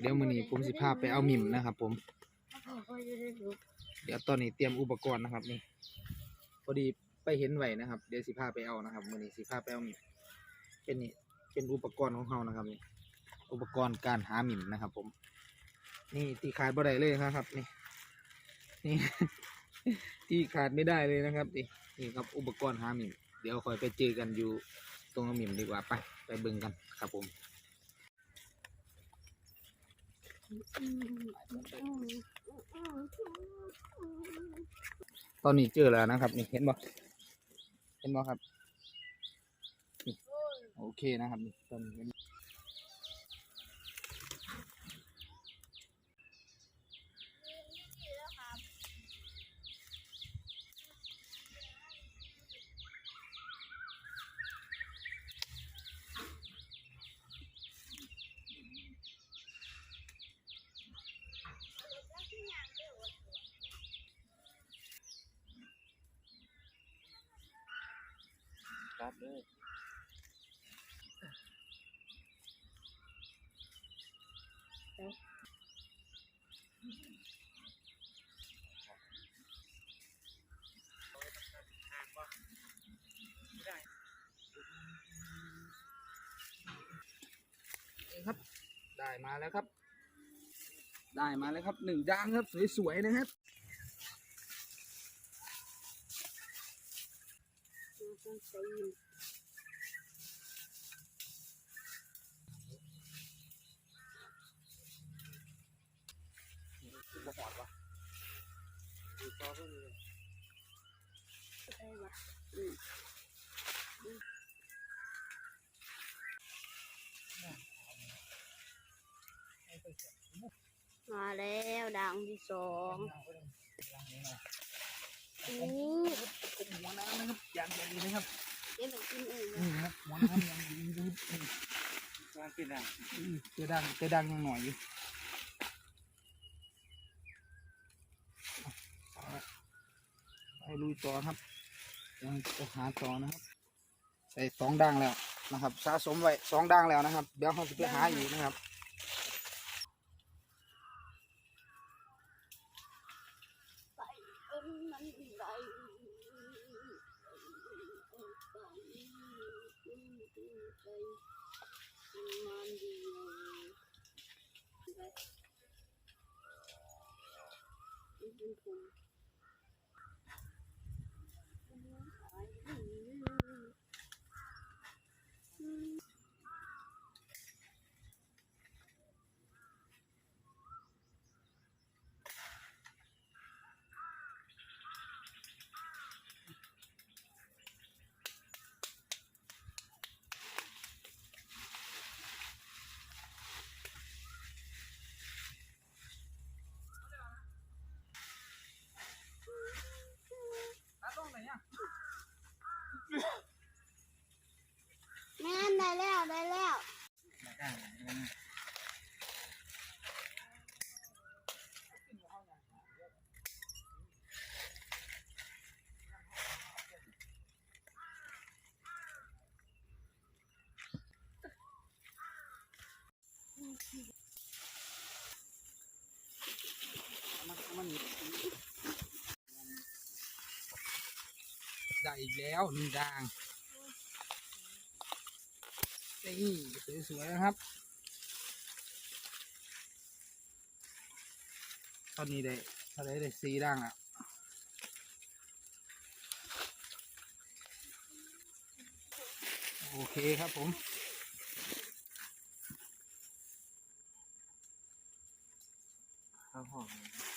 เดี๋ยวมื้อนี้ผมสิพาไปเอามิมนะครับ ผม เดี๋ยวตอนนี้เตรียมอุปกรณ์นะครับ นี่พอดีไปเห็นไหวนะครับ เดี๋ยวสิพาไปเอานะครับมื้อนี้สิพาไปเอามิมเป็นนี่เป็นอุปกรณ์ของเฮานะครับนี่อุปกรณ์การหาหมิ่มนะครับ ผม นี่ที่ขาดบ่ได้เลยนะครับ นี่ นี่ ที่ขาดไม่ได้เลยนะครับนี่นี่ครับอุปกรณ์หาหมิ่มเดี๋ยวคอยไปเจอกันอยู่ตรงหมิ่มดีกว่าไปไปเบิ่งกันครับผม ตอนนี้เจอแล้วนะครับ นี่เห็นบ่เห็นบ่ครับ โอเคนะครับตอนนี้ เห็นครับเลยนี่ครับ ได้มาแล้วครับ ได้มาแล้วครับหนึ่งด่างครับ สวยๆนะครับ บ่หอดวะดูต่อเพิ่มเลยมาแล้วดังที่สองอู้กบหัวน้ำนะครับอย่างใหญ่ดีนะครับเดี๋ยวมันกินอื่นนี่นะครับหัวน้ำอย่างดีดูนี่วางกินอะอืมเจดังเจดังยังหน่อยอยู่ไปลุยต่อครับยังจะหาต่อนะครับใส่สองดังแล้วนะครับ สะสมไว้สองดังแล้วนะครับ เดี๋ยวเขาจะไปหาอีกนะครับ เอิ้นมันไหล มัน กะอีกแล้วหนึ่งดางนี่สวยๆนะครับ ตอนนี้ได้ตอนนี้ได้สีด่างอะโอเคครับผมข้าวหอม